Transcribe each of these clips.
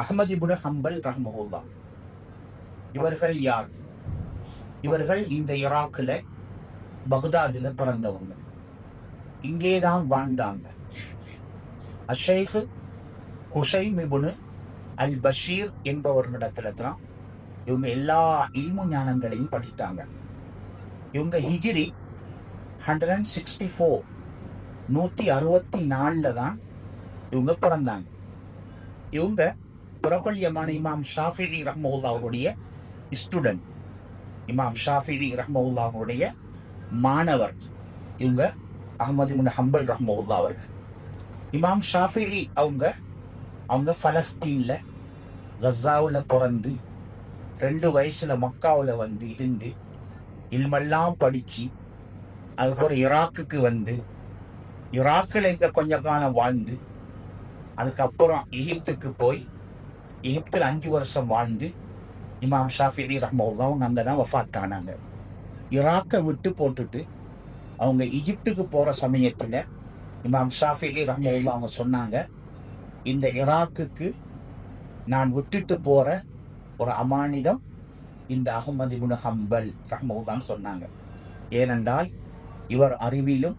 அஹ்மது இப்னு ஹம்பல் ரஹ்மஹுல்லா இவர்கள் யார்? இவர்கள் இந்த ஈராக்கில் பக்தாதில் பிறந்தவங்க. இங்கே தான் வாழ்ந்தாங்க. அஷேக் ஹுசைம் இப்னு அல் பஷீர் என்பவர்களிடத்துல தான் இவங்க எல்லா இல்மு ஞானங்களையும் படித்தாங்க. இவங்க ஹிஜிரி ஹண்ட்ரட் அண்ட் சிக்ஸ்டி ஃபோர் நூற்றி அறுபத்தி நாலில் தான் இவங்க பிறந்தாங்க. இவங்க பிரபல்யமான இமாம் ஷாஃபிரி ரஹ்மவுல்லாவுடைய ஸ்டூடெண்ட் இமாம் ஷாஃபிரி ரஹ்மவுல்லாவுடைய மாணவர் இவங்க அகமது முன் ஹம்பல் ரஹ்மவுல்லா அவர்கள். இமாம் ஷாஃபிரி அவங்க அவங்க ஃபலஸ்தீனில் கஸாவில் பிறந்து ரெண்டு வயசில் மக்காவில் வந்து இருந்து இல்மெல்லாம் படித்து அதுக்கப்புறம் ஈராக்குக்கு வந்து ஈராக்கில் இங்கே கொஞ்ச காலம் வாழ்ந்து அதுக்கப்புறம் எகிப்துக்கு போய் எகிப்தில் அஞ்சு வருஷம் வாழ்ந்து இமாம் ஷாஃபிரி ரஹ்மவுல்லா அவங்க அங்கே தான் வஃபாத் ஆனாங்க ஈராக்கை விட்டு போட்டுட்டு அவங்க எகிப்துக்கு போகிற சமயத்தில் இமாம் ஷாஃபிரி ரஹ்மவுல்லா அவங்க சொன்னாங்க இந்த ஈராக்குக்கு நான் விட்டுட்டு போகிற ஒரு அமானிதம் இந்த அகமது இப்னு ஹம்பல் ரஹ்மவுல்லான்னு சொன்னாங்க ஏனென்றால் இவர் அறிவிலும்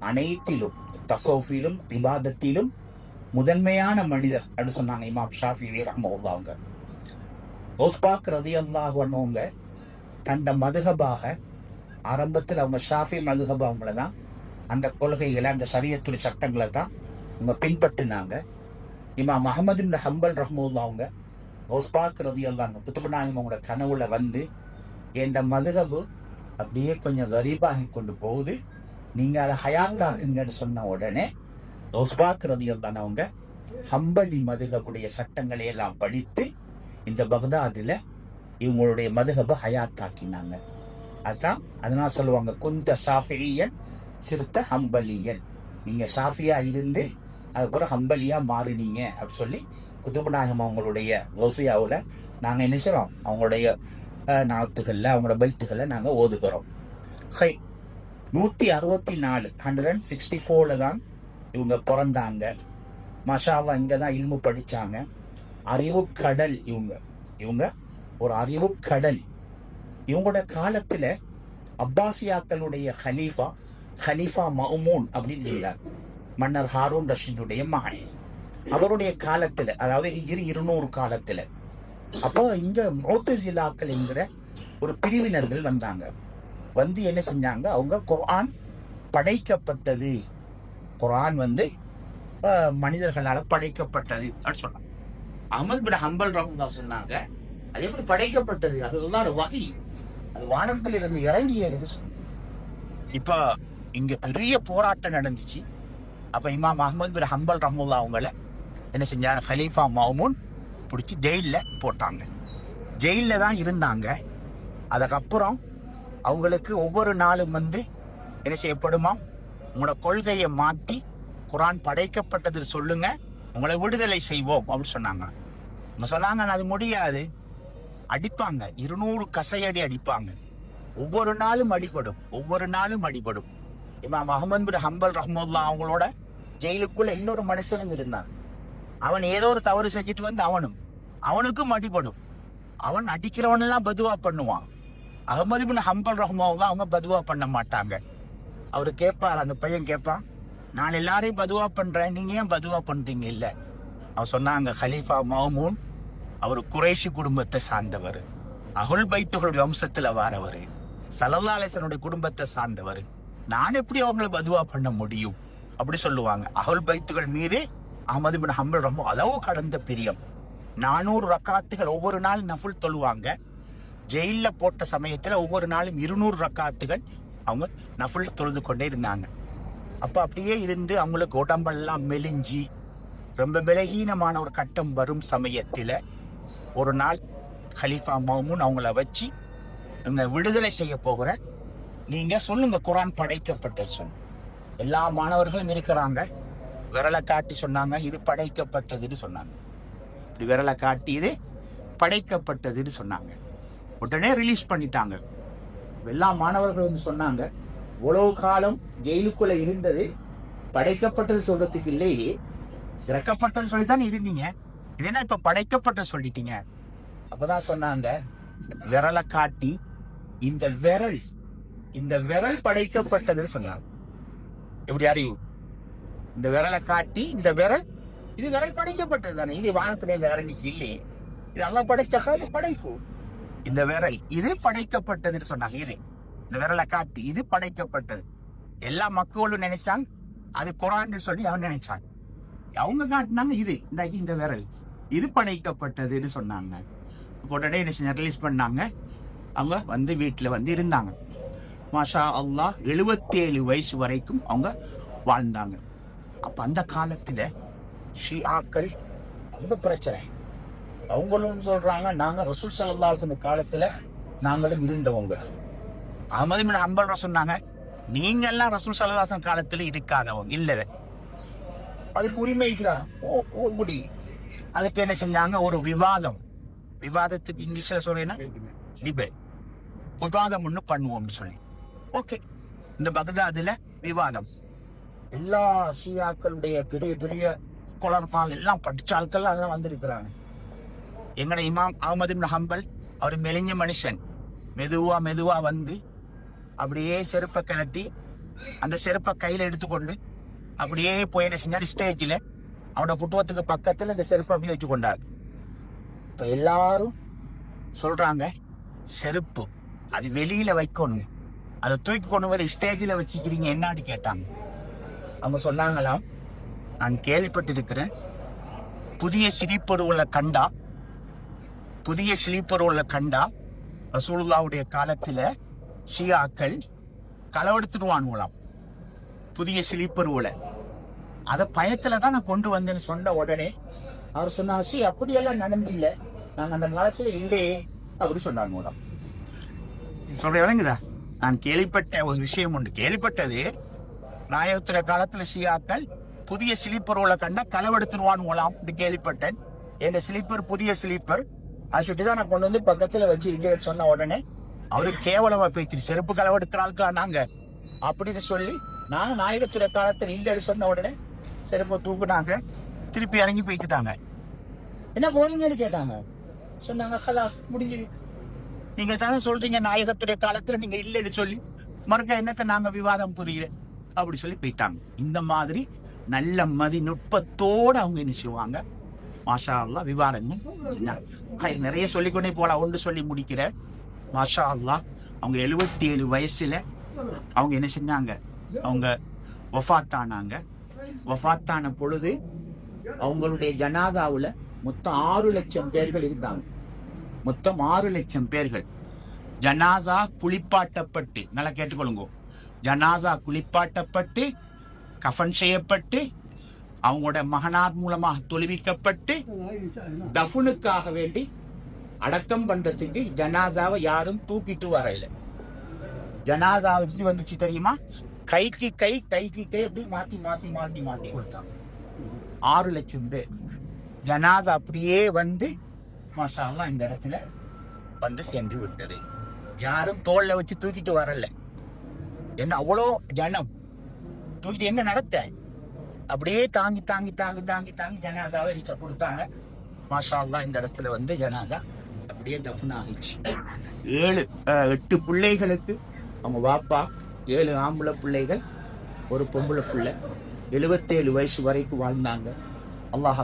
அனைத்திலும் தசோஃபிலும் திபாதத்திலும் முதன்மையான மனிதர் அப்படின்னு சொன்னாங்க இமாம் ஷாஃபி ரஹ்மவுல்லா அவங்க ஓஸ்பாக் ரதி அல்லாஹ்வங்க தண்ட மதுகபாக ஆரம்பத்தில் அவங்க ஷாஃபி மதுகபா அவங்கள தான் அந்த கொள்கைகளை அந்த சரியத்துடைய சட்டங்களை தான் அவங்க பின்பற்றினாங்க. இமாம் அகமது ஹம்பல் ரஹ்மவுல்லா அவங்க ஓஸ்பாக் ரதி அல்லாங்க புத்துபநாயகம் அவங்களோட கனவுல வந்து என் மதுகபு அப்படியே கொஞ்சம் கரீபாகி கொண்டு போகுது நீங்கள் அதை ஹயாத்தாக்குங்கன்னு சொன்ன உடனே ஓஸ்பாக் ரதி அவங்க ஹம்பலி மதுகபுடைய சட்டங்களை எல்லாம் படித்து இந்த பக்தாதில் இவங்களுடைய மதுகபை ஹயாத்தாக்கினாங்க. அதான் அதனால சொல்லுவாங்க குந்த ஷாஃபியன் சிறுத்த ஹம்பலியன் நீங்க ஷாஃபியாக இருந்து அதுக்கப்புறம் ஹம்பலியா மாறினீங்க அப்படி சொல்லி குதுபநாயகம் அவங்களுடைய ஓசியாவில் நாங்கள் என்ன செய்கிறோம் அவங்களுடைய நாத்துகளில் அவங்களோட பைத்துகளை நாங்கள் ஓதுகிறோம். ஹை நூற்றி அறுபத்தி நாலு ஹண்ட்ரட் அண்ட் சிக்ஸ்டி ஃபோரில் தான் இவங்க பிறந்தாங்க. மஷாவா இங்கே தான் இல்மு படித்தாங்க அறிவு கடல் இவங்க. இவங்க ஒரு அறிவு கடல். இவங்களோட காலத்தில் அப்பாசியாக்களுடைய ஹலீஃபா ஹலீஃபா மஹ்மூன் அப்படின்னு இருந்தார். மன்னர் ஹாரூன் ரஷீதுடைய மகன். அவருடைய காலத்தில் அதாவது இரு இருநூறு காலத்தில். அப்போ இங்க மோத்தசிலாக்கள் என்கிற ஒரு பிரிவினர்கள் வந்தாங்க. வந்து என்ன செஞ்சாங்க? அவங்க குர்ஆன் படைக்கப்பட்டது. குரான் வந்து மனிதர்களால் படைக்கப்பட்டது அப்படின்னு சொன்னாங்க. அகமது பின் ஹம்பல் ரஹ்மல்லா சொன்னாங்க அது எப்படி படைக்கப்பட்டது? அதுதான் ஒரு வகை அது வானத்தில் இருந்து இறங்கியது இப்போ இங்க பெரிய போராட்டம் நடந்துச்சு. அப்ப இமாம் அஹமது பின் ஹம்பல் ரஹ்முல்லா அவங்கள என்ன செஞ்சாங்க? ஹலீஃபா மஹமூன் பிடிச்சி ஜெயிலில் போட்டாங்க. ஜெயிலில் தான் இருந்தாங்க. அதுக்கப்புறம் அவங்களுக்கு ஒவ்வொரு நாளும் வந்து என்ன செய்யப்படுமா? உங்களோட கொள்கையை மாற்றி குரான் படைக்கப்பட்டது சொல்லுங்க உங்களை விடுதலை செய்வோம் அப்படின்னு சொன்னாங்க. அவங்க சொன்னாங்க அது முடியாது. அடிப்பாங்க. இருநூறு கசையடி அடிப்பாங்க. ஒவ்வொரு நாளும் அடிபடும். ஒவ்வொரு நாளும் அடிபடும். இமாம் அஹமது பின் ஹம்பல் ரஹ்முல்லா அவங்களோட ஜெயிலுக்குள்ள இன்னொரு மனுஷனும் இருந்தான். அவன் ஏதோ ஒரு தவறு செஞ்சுட்டு வந்து அவனும் அவனுக்கும் அடிபடும். அவன் அடிக்கிறவனெல்லாம் பதுவா பண்ணுவான். அகமது பின் ஹம்பல் ரஹ்மாவும் அவங்க பதுவா பண்ண மாட்டாங்க. அவர் கேட்பார் அந்த பையன் கேட்பான் நான் எல்லாரையும் பதுவா பண்றேன் நீங்க ஏன் பதுவா பண்றீங்க? இல்ல. அவர் சொன்னாங்க ஹலீஃபா மஹமூன் அவர் குறைஷி குடும்பத்தை சார்ந்தவர். அகுல் பைத்துகளுடைய வம்சத்துல வாரவர். சலல்லாலேசனுடைய குடும்பத்தை சார்ந்தவர். நான் எப்படி அவங்களை பதுவா பண்ண முடியும்? அப்படி சொல்லுவாங்க. அகுல் பைத்துகள் மீது அகமது பின் ஹம்பல் ரொம்ப அளவு கடந்த பிரியம். நானூறு ரக்காத்துகள் ஒவ்வொரு நாள் நஃபுல் தொழுவாங்க. ஜெயிலில் போட்ட சமயத்தில் ஒவ்வொரு நாளும் இருநூறு ரக்காத்துகள் அவங்க நஃபுல் தொழுது கொண்டே இருந்தாங்க. அப்போ அப்படியே இருந்து அவங்களுக்கு உடம்பெல்லாம் மெலிஞ்சி ரொம்ப பலகீனமான ஒரு கட்டம் வரும் சமயத்தில் ஒரு நாள் ஹலீஃபா மஹமூன் அவங்கள வச்சு இவங்க விடுதலை செய்ய போகிற நீங்கள் சொல்லுங்க குரான் படைக்கப்பட்டது சொன்ன எல்லா மாணவர்களும் இருக்கிறாங்க. விரலை காட்டி சொன்னாங்க இது படைக்கப்பட்டதுன்னு சொன்னாங்க. இப்படி விரலை காட்டி இது படைக்கப்பட்டதுன்னு சொன்னாங்க. உடனே ரிலீஸ் பண்ணிட்டாங்க. எல்லா மாணவர்கள் வந்து சொன்னாங்க இவ்வளவு காலம் ஜெயிலுக்குள்ள இருந்தது படைக்கப்பட்டது சொல்றதுக்கு இல்லையே இறக்கப்பட்டது சொல்லித்தான் இருந்தீங்க. இது என்ன இப்ப படைக்கப்பட்ட சொல்லிட்டீங்க? அப்பதான் சொன்னாங்க விரலை காட்டி இந்த விரல் இந்த விரல் படைக்கப்பட்டதுன்னு சொன்னாங்க. எப்படி அறிவு இந்த விரலை காட்டி இந்த விரல் இது விரல் படைக்கப்பட்டது தானே இது வானத்துல இந்த இறங்கிக்கு இல்லையே இது எல்லாம் படைச்சா படைக்கும். இந்த விரல் இது படைக்கப்பட்டதுன்னு சொன்னாங்க இது. இந்த விரலை காட்டி இது படைக்கப்பட்டது. எல்லா மக்களும் நினைச்சாங்க அது குரான்னு சொல்லி அவன் நினைச்சாங்க அவங்க காட்டினாங்க இது. இந்த இந்த விரல். இது படைக்கப்பட்டதுன்னு சொன்னாங்க. உடனே என்ன ரிலீஸ் பண்ணாங்க. அவங்க வந்து வீட்டில் வந்து இருந்தாங்க. மாஷா அல்லாஹ் எழுபத்தேழு வயசு வரைக்கும் அவங்க வாழ்ந்தாங்க. அப்போ அந்த காலத்தில் ஷியாக்கள் ரொம்ப பிரச்சனை. அவங்களும் சொல்றாங்க நாங்க ரசூல் சல்லாஹ் காலத்துல நாங்களும் இருந்தவங்க. அகமது பின் சொன்னாங்க நீங்கள்லாம் ரசூல் சல்லாஹன் காலத்துல இருக்காதவங்க இல்லை. அதுக்கு உரிமைக்கிறா ஓ ஓ முடி அதுக்கு என்ன செஞ்சாங்க? ஒரு விவாதம். விவாதத்துக்கு இங்கிலீஷ்ல சொல்றேன்னா டிபேட் விவாதம் ஒன்று பண்ணுவோம்னு சொல்லி. ஓகே. இந்த பகதாதுல விவாதம். எல்லா ஷியாக்களுடைய பெரிய பெரிய குளர்பால் எல்லாம் படிச்ச ஆட்கள் அதெல்லாம் வந்திருக்கிறாங்க. எங்கட இமாம் அகமது ஹம்பல் அவர் மெலிஞ்ச மனுஷன். மெதுவா மெதுவா வந்து அப்படியே செருப்பை கழட்டி அந்த செருப்பை கையில எடுத்துக்கொண்டு அப்படியே போய் என்ன செஞ்சார் ஸ்டேஜில் அவனோட புட்டுவத்துக்கு பக்கத்தில் இந்த செருப்பை அப்படியே வச்சு இப்போ இப்ப எல்லாரும் சொல்றாங்க செருப்பு அது வெளியில வைக்கணும். அதை தூக்கி கொண்டு வர ஸ்டேஜில் வச்சுக்கிறீங்க என்னான்னு கேட்டாங்க. அவங்க சொன்னாங்களாம் நான் கேள்விப்பட்டிருக்கிறேன் புதிய சிரிப்பொருளை கண்டா புதிய சிலிப்பொருளை கண்டா ரசூலுல்லாவுடைய காலத்தில் ஷியாக்கள் களவெடுத்துடுவானுங்களாம் புதிய சிலிப்பருவலை அதை பயத்தில் தான் நான் கொண்டு வந்தேன்னு சொன்ன உடனே அவர் சொன்னாங்க சி அப்படியெல்லாம் நடந்தில்லை. நாங்கள் அந்த காலத்தில் இல்லையே அப்படி சொன்னாங்க சொல்ற விளங்குதா? நான் கேள்விப்பட்ட ஒரு விஷயம் உண்டு. கேள்விப்பட்டது நாயகத்துடைய காலத்தில் ஷியாக்கள் புதிய ஸ்லீப்பர் கண்டா களவெடுத்துருவானுங்களாம் அப்படின்னு கேள்விப்பட்டேன். என் ஸ்லீப்பர் புதிய ஸ்லீப்பர் அதை சுட்டி தான் நான் கொண்டு வந்து பக்கத்துல வச்சு இங்கே சொன்ன உடனே அவரு கேவலமா பேச்சு செருப்பு களவெடுக்கிற ஆட்களா நாங்க? அப்படின்னு சொல்லி நான் நாயகத்துடைய காலத்தில் இல்லைன்னு சொன்ன உடனே செருப்பை தூக்குனாங்க திருப்பி இறங்கி போய்த்துட்டாங்க என்ன போறீங்கன்னு கேட்டாங்க. சொன்னாங்க ஹலாஸ் முடிஞ்சது. நீங்க தானே சொல்றீங்க நாயகத்துடைய காலத்துல நீங்க இல்லைன்னு சொல்லி மறுக்க என்னத்தை நாங்க விவாதம் புரியல அப்படி சொல்லி போயிட்டாங்க. இந்த மாதிரி நல்ல மதிநுட்பத்தோடு அவங்க என்ன செய்வாங்க? மாஷா அல்லா விவாதங்கள் நிறைய சொல்லிக்கொண்டே போலாம். ஒன்று சொல்லி முடிக்கிற. மாஷா அல்லா அவங்க எழுபத்தி ஏழு வயசுல அவங்க என்ன செஞ்சாங்க? அவங்க ஒஃபாத்தானாங்க வஃபாத்தான பொழுது அவங்களுடைய ஜனாதாவில் மொத்தம் ஆறு லட்சம் பேர்கள் இருந்தாங்க. மொத்தம் ஆறு லட்சம் பேர்கள். ஜனாசா குளிப்பாட்டப்பட்டு நல்லா கேட்டுக்கொள்ளுங்க. ஜனாசா குளிப்பாட்டப்பட்டு கஃபன் செய்யப்பட்டு அவங்களோட மகனார் மூலமாக தொழுவிக்கப்பட்டு தஃனுக்காக வேண்டி அடக்கம் பண்றதுக்கு ஜனாதாவை யாரும் தூக்கிட்டு வரல. ஜனாதாவை எப்படி வந்துச்சு தெரியுமா? கைக்கு கை கைக்கு கை அப்படி மாத்தி மாத்தி மாத்தி மாத்தி கொடுத்தாங்க ஆறு லட்சம் பேர். ஜனாதா அப்படியே வந்து மாஷா இந்த இடத்துல வந்து சென்று விட்டது. யாரும் தோல்ல வச்சு தூக்கிட்டு வரல. என்ன அவ்வளோ ஜனம். தூக்கிட்டு என்ன நடத்த? அப்படியே தாங்கி தாங்கி தாங்கி தாங்கி தாங்கி ஜனாதாவை எனக்கு கொடுத்தாங்க. மாஷா அல்லாஹ் இந்த இடத்துல வந்து ஜனாதா அப்படியே தஃன் ஆகிச்சு ஏழு எட்டு பிள்ளைகளுக்கு அவங்க வாப்பா ஏழு ஆம்பளை பிள்ளைகள் ஒரு பொம்பளை பிள்ளை. எழுபத்தேழு வயசு வரைக்கும் வாழ்ந்தாங்க. அல்லாஹ்